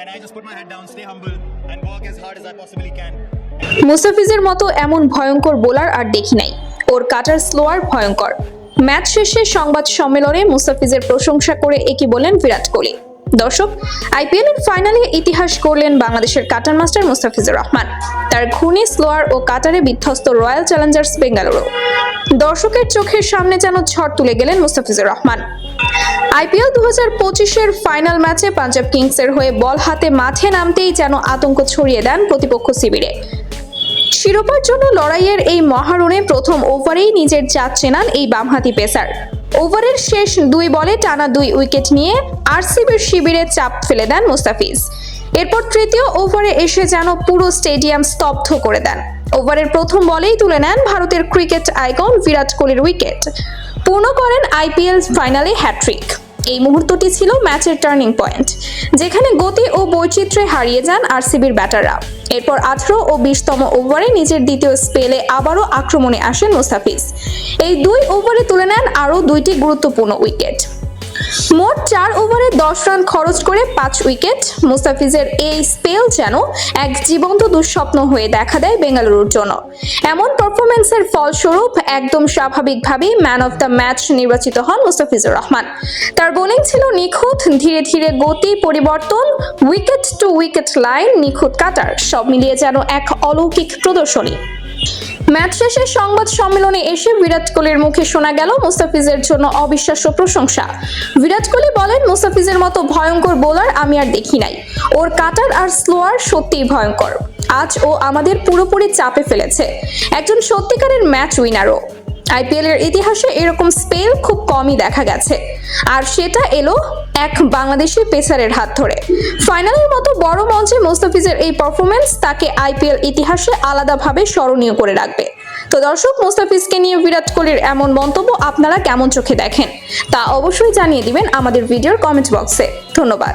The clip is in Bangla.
and I just put my head down, stay humble, and work as hard as I possibly can. মুস্তাফিজের মতো এমন ভয়ঙ্কর বোলার আর দেখি নাই। ওর কাটার স্লোয়ার ভয়ঙ্কর। ম্যাচ শেষে সংবাদ সম্মেলনে মুস্তাফিজের প্রশংসা করে একই বলেন বিরাট কোহলি। দর্শক আইপিএল এর ফাইনালে ইতিহাস করলেন বাংলাদেশের কাটার মাস্টার মুস্তাফিজুর রহমান। তার ঘূর্ণি স্লোয়ার ও কাটারে বিধ্বস্ত রয়্যাল চ্যালেঞ্জার্স বেঙ্গালুরু। দর্শকের চোখের সামনে যেন ঝড় তুলে গেলেন মুস্তাফিজুর রহমান। আইপিএল দু হাজার পঁচিশের ফাইনাল ম্যাচে পাঞ্জাব কিংসের হয়ে বল হাতে মাঠে নামতেই যেন আতঙ্ক ছড়িয়ে দেন প্রতিপক্ষ শিবিরে। শিরোপার জন্য লড়াইয়ের এই মহারণে প্রথম ওভারেই নিজের চাঁদ চেনান এই বামহাতি পেসার। ওভারের শেষ দুই বলে টানা দুই উইকেট নিয়ে আরসিবির শিবিরে চাপ ফেলে দেন মুস্তাফিজ। এরপর তৃতীয় ওভারে এসে যেন পুরো স্টেডিয়াম স্তব্ধ করে দেন। ওভারের প্রথম বলেই তুলে নেন ভারতের ক্রিকেট আইকন বিরাট কোহলির উইকেট। পূর্ণ করেন আইপিএল ফাইনালে হ্যাট্রিক এই মুহূর্তটি ছিল ম্যাচের টার্নিং পয়েন্ট, যেখানে গতি ও বৈচিত্র্যে হারিয়ে যান আরসিবির ব্যাটাররা। এরপর আঠারো ও বিশতম ওভারে নিজের দ্বিতীয় স্পেলে আবারও আক্রমণে আসেন মুস্তাফিজ। এই দুই ওভারে তুলে নেন আরও দুইটি গুরুত্বপূর্ণ উইকেট। মোট চার ওভারে দশ রান খরচ করে পাঁচ উইকেট। মুস্তাফিজের এই স্পেল যেন এক জীবন্ত দুঃস্বপ্ন হয়ে দেখা দেয় বেঙ্গালুরুর জন্য। এমন পারফরমেন্সের ফলস্বরূপ একদম স্বাভাবিকভাবেই ম্যান অফ দ্য ম্যাচ নির্বাচিত হন মুস্তাফিজুর রহমান। তার বোলিং ছিল নিখুঁত, ধীরে ধীরে গতি পরিবর্তন, উইকেট টু উইকেট লাইন, নিখুঁত কাটার, সব মিলিয়ে যেন এক অলৌকিক প্রদর্শনী। ম্যাচ শেষে সংবাদ সম্মেলনে এসে বিরাট কোহলির মুখে শোনা গেল মুস্তাফিজের জন্য অবিশ্বাস্য প্রশংসা। বিরাট কোহলি বলেন, মুস্তাফিজের মতো ভয়ঙ্কর বোলার আমি আর দেখি নাই। ওর কাটার আর স্লোয়ার সত্যিই ভয়ঙ্কর। আজ ও আমাদের পুরোপুরি চাপে ফেলেছে। একজন সত্যিকারের ম্যাচ উইনারও। আইপিএল এর ইতিহাসে এরকম স্পেল খুব কমই দেখা গেছে। আর সেটা এলো এক বাংলাদেশি পেসারের হাত ধরে। ফাইনালের মতো বড় মঞ্চে মোস্তাফিজের এই পারফরমেন্স তাকে আইপিএল ইতিহাসে আলাদাভাবে স্মরণীয় করে রাখবে। তো দর্শক, মোস্তাফিজকে নিয়ে বিরাট কোহলির এমন মন্তব্য আপনারা কেমন চোখে দেখেন? তা অবশ্যই জানিয়ে দিবেন আমাদের ভিডিওর কমেন্ট বক্সে ধন্যবাদ।